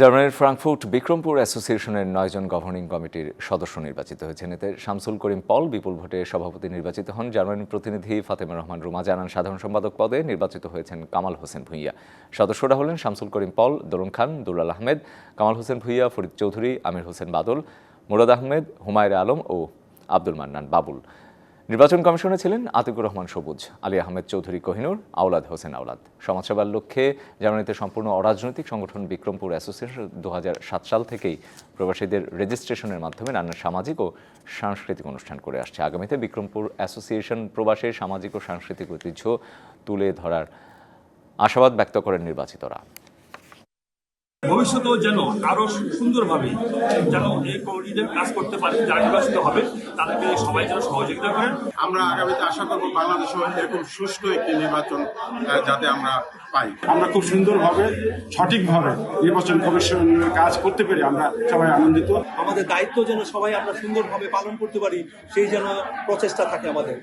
জার্মানির ফ্রাঙ্কফুর্ট বিক্রমপুর অ্যাসোসিয়েশনের নয়জন গভর্নিং কমিটির সদস্য নির্বাচিত হয়েছেন এতে শামসুল করিম পল বিপুল ভোটে সভাপতি নির্বাচিত হন। জার্মানির প্রতিনিধি ফাতেমা রহমান রুমা জানান, সাধারণ সম্পাদক পদে নির্বাচিত হয়েছেন কামাল হোসেন ভুইয়া। সদস্যরা হলেন শামসুল করিম পল, দরুন খান, দুলাল আহমেদ, কামাল হোসেন ভুইয়া, ফরিদ চৌধুরী, আমির হোসেন বাদল, মুরাদ আহমেদ, হুমায়রা আলম ও আব্দুল মান্নান বাবুল। নির্বাচন কমিশনে ছিলেন আতিকুর রহমান সবুজ, আলী আহমেদ চৌধুরী কোহিনুর, আওলাদ হোসেন আওলাদ। সমাজসেবার লক্ষ্যে জার্মানিতে সম্পূর্ণ অরাজনৈতিক সংগঠন বিক্রমপুর অ্যাসোসিয়েশন দু হাজার সাত সাল থেকেই প্রবাসীদের রেজিস্ট্রেশনের মাধ্যমে নানা সামাজিক ও সাংস্কৃতিক অনুষ্ঠান করে আসছে। আগামীতে বিক্রমপুর অ্যাসোসিয়েশন প্রবাসের সামাজিক ও সাংস্কৃতিক ঐতিহ্য তুলে ধরার আশাবাদ ব্যক্ত করেন নির্বাচিতরা। ভবিষ্যতেও যেন আরও সুন্দরভাবে যেন এই কমিটিতে কাজ করতে পারে যারা নির্বাচিত হবে তাদেরকে সবাই যেন সহযোগিতা করেন। আমরা আগামীতে আশা করব বাংলাদেশেও এরকম সুষ্ঠু একটি নির্বাচন যাতে আমরা পাই। আমরা খুব সুন্দরভাবে সঠিকভাবে নির্বাচন কমিশনের কাজ করতে পেরে আমরা সবাই আনন্দিত। আমাদের দায়িত্ব যেন সবাই আমরা সুন্দরভাবে পালন করতে পারি সেই যেন প্রচেষ্টা থাকে আমাদের।